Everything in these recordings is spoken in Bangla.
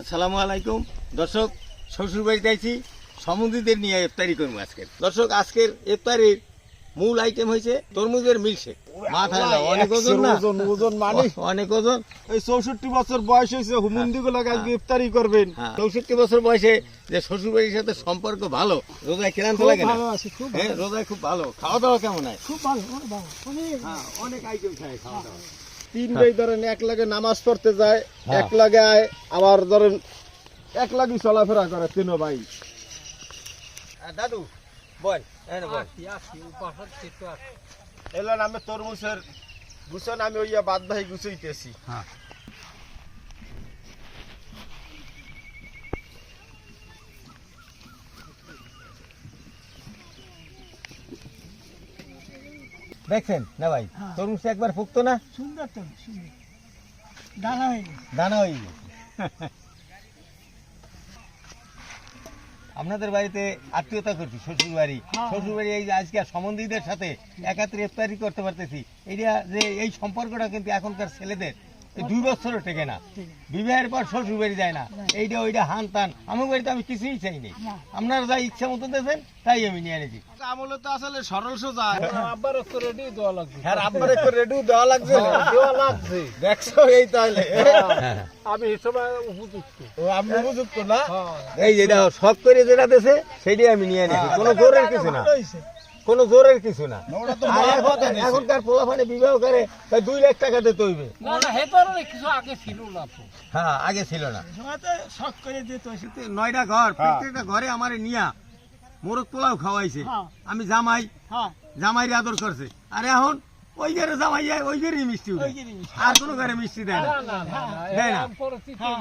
আসসালামু আলাইকুম। দর্শক শ্বশুর বাড়িতে আইছি। সমুদ্রীদের নিয়ে ইফতারি করব আজকের দর্শক আজকের ইফতারির মূল আইটেম হয়েছে তরমুজের মিল্কশেক মাথায় না অনেক ওজন না? ওজন ওজন মানে? অনেক ওজন। এই চৌষট্টি বছর বয়স হয়েছে আজকে ইফতারি করবেন। হ্যাঁ, চৌষট্টি বছর বয়সে যে শ্বশুর বাড়ির সাথে সম্পর্ক ভালো রোজায় ক্লান্ত লাগে না? খুব হ্যাঁ রোজায় খুব ভালো। খাওয়া দাওয়া কেমন হয়? খুব ভালো অনেক ভালো। অনেক হ্যাঁ অনেক আইটেম খায় খাওয়া দাওয়া। তিন ভাই ধরেন এক লাগে নামাজ পড়তে যায় হ্যাঁ। এক লাগে আয় আবার ধরেন এক লাগে চলাফেরা করে তিন ভাই। দাদু বল বল। এলো আমি তরমুজের গুছন আমি ওইয়া বাদ ভাই গুছাইতেছি। হ্যাঁ। দেখছেন? না ভাই? তরমুজটা একবার ফুকতো না? সুন্দর দানা হয়ে গেছে। দানা হয়ে গেছে। আপনাদের বাড়িতে আত্মীয়তা করছি শ্বশুর বাড়ি হ্যাঁ। শ্বশুর বাড়ি এই যে আজকে সম্বন্ধীদের সাথে একাত্রে ইফতারি করতে পারতেছি। এটা যে এই সম্পর্কটা কিন্তু এখনকার ছেলেদের দুই বছরও টেকে না। বিবাহের পর শ্বশুর বাড়ি যায় না। এইটা ওইটা হান টান আমার বাড়িতে আমি কিছুই চাইনি না। আপনারা যা ইচ্ছা মতো দেবেন তাই আমি নিয়ে এনেছি। আমলে তো আসলে সরল সোজা। আব্বার একটু রেডি দেওয়া লাগবে। হ্যাঁ আব্বার একটু রেডি দেওয়া লাগছে দেওয়া লাগছে দেখছ এই তাহলে। আমি হিসেবে উপযুক্ত। ও আপনি উপযুক্ত না? এই যে দেখো শখ করে যেটা দেশে সেটাই আমি নিয়ে এনেছি। কোনো জোরের কিছু না। কোনো জোরের কিছু না। ওটা তো আর বড় এখন-। এখনকার পোলাফানে বিবাহ করে তাই দুই লাখ টাকাতে তৈবে না না হেতারে কিছু আগে ছিল না তো। হ্যাঁ আগে ছিল না। শখ করে দিত নয়টা ঘর হ্যাঁ। প্রত্যেকটা ঘরে আমার নিয়া মোরগ পোলাও খাওয়াইছে। হ্যাঁ। আমি জামাই হ্যাঁ। জামাইরে আদর করছে। আর এখন ওই ঘরে জামাই যায় ওই ঘরেই মিষ্টি উঠে। আর কোনো ঘরে মিষ্টি দেয় না। না না দেয় না।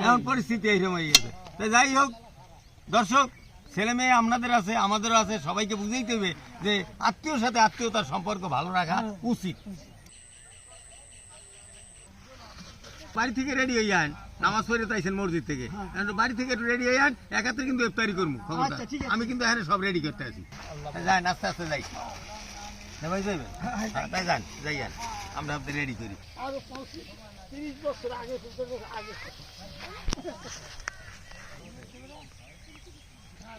এখন পরিস্থিতি এইরকম হয়ে গেছে। তো যাই হোক দর্শক ছেলে মেয়ে আপনাদের আছে আমাদেরও আছে সবাইকে বুঝাইতে হবে যে আত্মীয়র সাথে আত্মীয়তার সম্পর্ক ভালো রাখা উচিত। বাড়ি থেকে রেডি হয়ে যান নামাজ পড়ে তাইছেন মসজিদ থেকে। বাড়ি থেকে একটু রেডি হয়ে যান একাত্রে কিন্তু ইফতারি করব। আচ্ছা। আমি কিন্তু এখানে সব রেডি করতে আছি। যান আস্তে আস্তে যাই। ভাই যাইবেন? হ্যাঁ, তাই যান যাই যান আমরা আপনি রেডি করি। আরও তিরিশ বছর আগে আগে।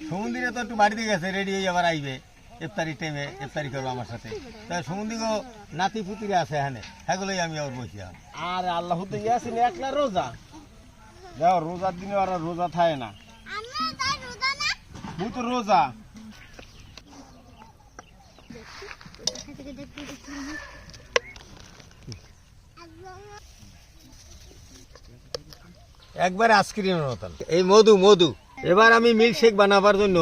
সমুদ্রে তো একটু বাড়িতে গেছে রেডি হয়ে আবার আইবে। ইফতারি টাইমে ইফতারি করব আমার সাথে। তাই সমুদ্রিগো নাতি পুতিরে আছে এখানে, সেগুলোই আমি আবার বসি আর আর আল্লাহ তো ইয়াছেন একলা রোজা? যাও রোজার দিনে ওরা রোজা থাকে না। মুই তো রোজা। একবার আইসক্রিমের মতন। এই মধু মধু। এবার আমি মিল্কশেক বানাবার জন্য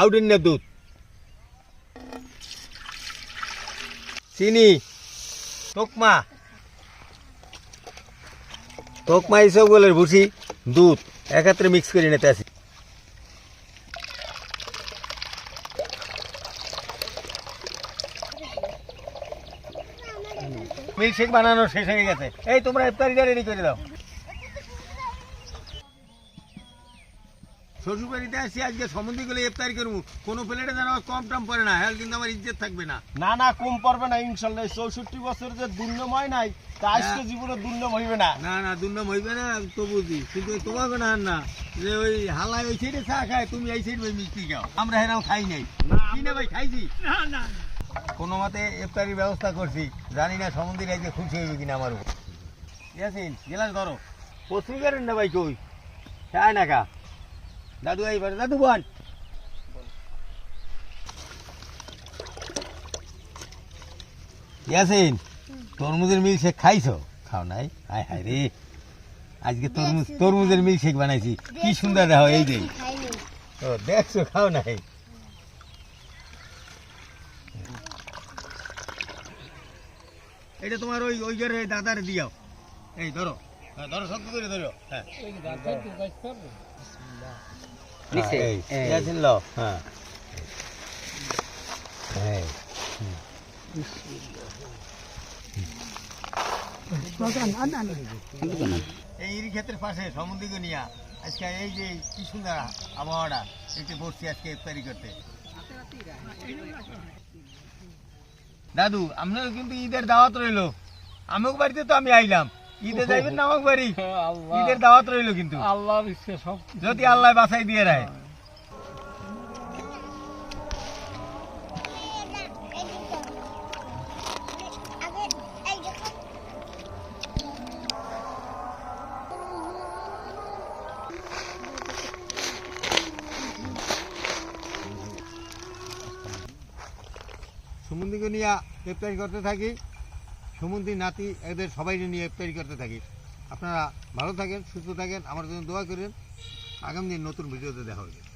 আউডিন্য দুধ। চিনি। তোকমা তোকমা বলে ভুসি, দুধ, একাত্রে মিক্স করে নিতে আসি। মিল্কশেক বানানো শেষ হয়ে গেছে। এই, তোমরা ইফতারিটা রেডি করে দাও। শ্বশুর বাড়িতে আসি আজকে সমুদ্রে গেলে ইফতারি করব। কোনো প্লেটে যেন আমার কম টম পড়ে না হ্যাঁ কিন্তু আমার ইজ্জত থাকবে না। না না কম পড়বে না ইনশাল্লাহ। এই চৌষট্টি বছর যে দুর্নময় নাই তা আজকে জীবনে দুর্নম হইবে না। না না দুর্নাম হইবে না তো বুঝি কিন্তু তোমাকে না না যে ওই হালায় ওই সাইডে চা খায় তুমি এই সাইডে ওই মিষ্টি খাও। আমরা হেরাও খাই নাই। কি না ভাই খাইছি? না না কোনো মতে ইফতারির ব্যবস্থা করছি। জানি না সমুদ্রে আজকে খুশি হইবে কিনা আমার উপর। ইয়াসিন গেলাস ধরো। পত্রিকার না ভাই কই? চায় না কা দাদু এইবার দাদু বল। ইয়াসিন তরমুজের মিল শেক খাইছো? খাও নাই? হায় হায় রে। আজকে তরমুজ তরমুজের মিল শেক বানাইছি। কি সুন্দর দেখো এই যে। ও দেখছ খাও নাই। এটা তোমার ওই ওই ঘরে দাদার দিও এই ধরো। হ্যাঁ, ধরো শক্ত করে ধরো হ্যাঁ। নিচে। হ্যাঁ এই, ইরি ক্ষেত্রের পাশে সমুদ্রিক নিয়া আজকে এই যে কি সুন্দর আবহাওয়াটা একটু বসছি আজকে ইফতারি করতে। দাদু আপনার কিন্তু ঈদের দাওয়াত রইল। আমিও বাড়িতে তো আমি আইলাম। ঈদে যাইবেন না আমাকে বাড়ি? ঈদের দাওয়াত রইল কিন্তু। আল্লাহর ইচ্ছে সব যদি আল্লাহ বাছাই দিয়ে রায়। সমুদ্রকে নিয়ে ইফতারি করতে থাকি। সমুদ্রী নাতি এদের সবাই নিয়ে ইফতারি করতে থাকি। আপনারা ভালো থাকেন, সুস্থ থাকেন, আমার জন্য দোয়া করেন। আগামী দিন নতুন ভিডিওতে দেখা হবে।